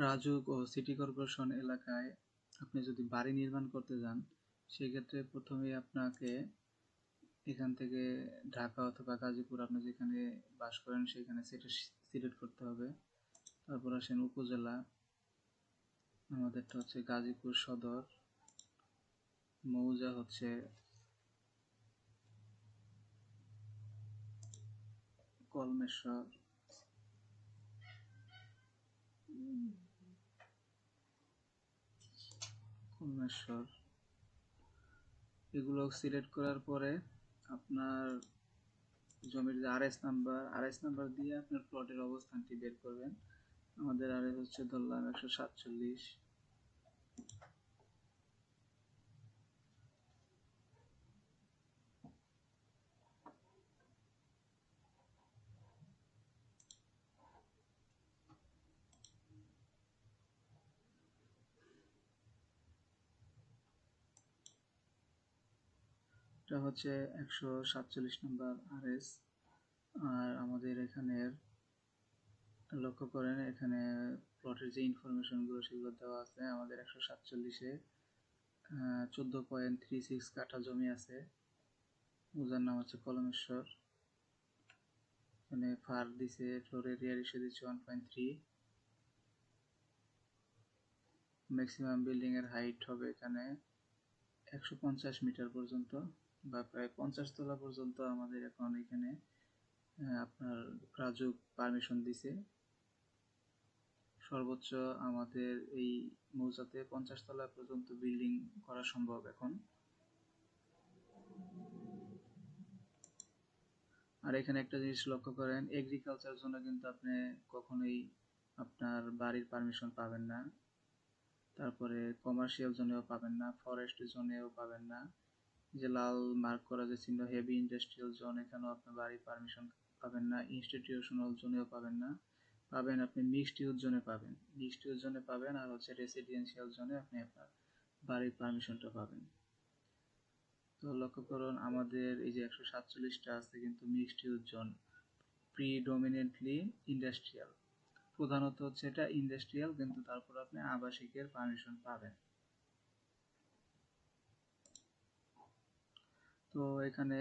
রাজুক ও city corporation এলাকায় আপনি যদি বাড়ি নির্মাণ করতে যান, সেক্ষেত্রে প্রথমেই আপনাকে এখান থেকে ঢাকা অথবা গাজীপুর আপনি যেখানে বাস করেন, সেখানে সিলেক্ট করতে হবে। তারপর আসেন উপজেলা। আমাদেরটা হচ্ছে গাজীপুর সদর। মৌজা হচ্ছে কলমেশ্বর। কলমেশ্বর এগুলো সিলেক্ট করার পরে আপনার জমির যে আরএস নাম্বার আরএস নাম্বার দিয়ে আপনার প্লটের অবস্থানটি বের করবেন। আমাদের আরএস হচ্ছে ধরলাম একশো সাতচল্লিশ। এটা হচ্ছে একশো সাতচল্লিশ নম্বর আর এস আর আমাদের এখানের লক্ষ্য করেন, এখানে প্লটের যে ইনফরমেশনগুলো সেগুলো দেওয়া আছে, আমাদের একশো সাতচল্লিশে চোদ্দ পয়েন্ট থ্রি সিক্স কাঠা জমি আছে। ওজার নাম হচ্ছে কলমেশ্বর। এখানে ফার দিছে ফ্লোর এরিয়া এসে দিচ্ছে one point three maximum building এর হাইট হবে এখানে একশো পঞ্চাশ মিটার পর্যন্ত। বা প্রায় পঞ্চাশ তলা পর্যন্ত আমাদের এখন এখানে আপনার রাজুক পারমিশন দিছে। সর্বোচ্চ আমাদের এই মৌজাতে পঞ্চাশ তলা পর্যন্ত বিল্ডিং করা সম্ভব এখন। আর এখানে একটা জিনিস লক্ষ্য করেন এগ্রিকালচার জন্য কিন্তু আপনি কখনোই আপনার বাড়ির পারমিশন পাবেন না। তারপরে কমার্শিয়াল জোনেও পাবেন না ফরেস্ট জোনেও পাবেন না। যে লাল মার্ক করা যে চিহ্ন হেভি ইন্ডাস্ট্রিয়াল জোন এখানেও আপনি বাড়ি পারমিশন পাবেন না ইনস্টিটিউশনাল জোনেও পাবেন না। পাবেন আপনি মিক্সড ইউজ জোনে পাবেন। মিক্সড ইউজ জোনে পাবেন আর হচ্ছে রেসিডেন্সিয়াল জোনে আপনি আপনার বাড়ির পারমিশনটা পাবেন। তো লক্ষ্য করুন, আমাদের এই যে একশো সাতচল্লিশটা আছে কিন্তু mixed use zone predominantly industrial প্রধানত হচ্ছে এটা ইন্ডাস্ট্রিয়াল কিন্তু তারপর আপনি আবাসিকের পারমিশন পাবেন। তো এখানে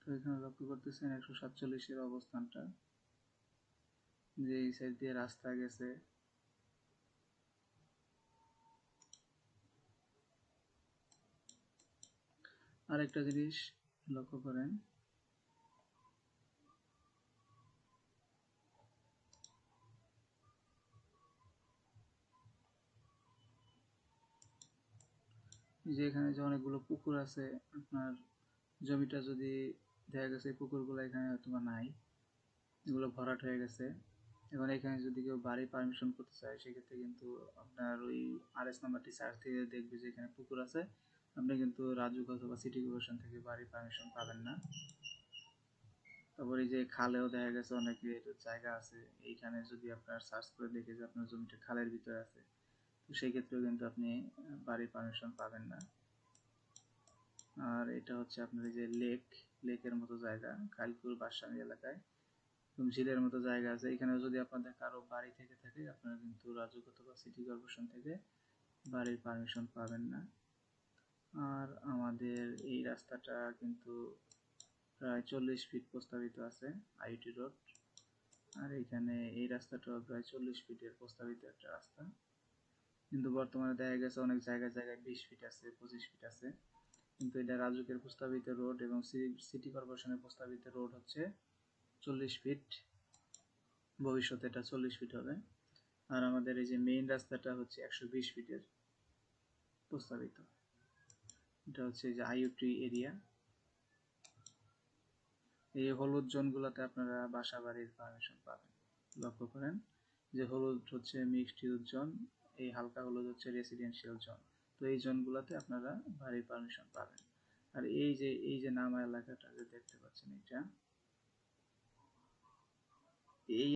তো এখানে লক্ষ্য করতেছেন একশো সাতচল্লিশের অবস্থানটা, যে এই সাইড দিয়ে রাস্তা গেছে। আরেকটা জিনিস লক্ষ্য করেন। যে এখানে যে অনেকগুলো পুকুর আছে, আপনার জমিটা যদি দেখা গেছে পুকুরগুলো এখানে হয়তো নাই, এগুলো ভরাট হয়ে গেছে। এখন এখানে যদি কেউ বাড়ি পারমিশন করতে চায়, সেক্ষেত্রে কিন্তু আপনার ওই আর এস নাম্বারটি সার্চ দিয়ে দেখবে যে এখানে পুকুর আছে। আপনি কিন্তু রাজুক অথবা সিটি কর্পোরেশন থেকে বাড়ির পারমিশন পাবেন না। তারপর এই যে খালেও দেখা গেছে অনেকে জায়গা আছে, এইখানে যদি আপনার সার্চ করে দেখে যে আপনার জমিটা খালের ভিতরে আছে, তো সেই ক্ষেত্রেও কিন্তু আপনি বাড়ির পারমিশন পাবেন না। আর এটা হচ্ছে আপনার এই যে লেক লেকের মতো জায়গা কালপুর বাসানি এলাকায়। ঝিলের মতো জায়গা আছে, এখানেও যদি আপনাদের কারও বাড়ি থেকে থাকে, আপনারা কিন্তু রাজুক অথবা সিটি কর্পোরেশন থেকে বাড়ির পারমিশন পাবেন না। আর আমাদের এই রাস্তাটা কিন্তু প্রায় চল্লিশ ফিট প্রস্তাবিত আছে আইটি রোড আর এখানে এই রাস্তাটাও প্রায় চল্লিশ ফিটের প্রস্তাবিত একটা রাস্তা। কিন্তু বর্তমানে দেখা গেছে অনেক জায়গায় জায়গায় বিশ ফিট আছে, পঁচিশ ফিট আছে। কিন্তু এটা রাজুকের প্রস্তাবিত রোড এবং সিটি কর্পোরেশনের প্রস্তাবিত রোড হচ্ছে চল্লিশ ফিট ভবিষ্যতে এটা চল্লিশ ফিট হবে। আর আমাদের এই যে মেইন রাস্তাটা হচ্ছে একশো বিশ ফিটের প্রস্তাবিত। এটা হচ্ছে যে আইওটি এরিয়া এই হলুদ জোনগুলোতে আপনারা বাসা বাড়ির পারমিশন পাবেন। লক্ষ্য করেন, যে হলুদ হচ্ছে মিক্সড ইউজ জোন এই হালকা হলুদ হচ্ছে রেসিডেন্সিয়াল জোন তো এই জোনগুলোতে আপনারা বাড়ির পারমিশন পাবেন। আর এই যে এই যে নামা এলাকাটা যে দেখতে পাচ্ছেন এটা, এই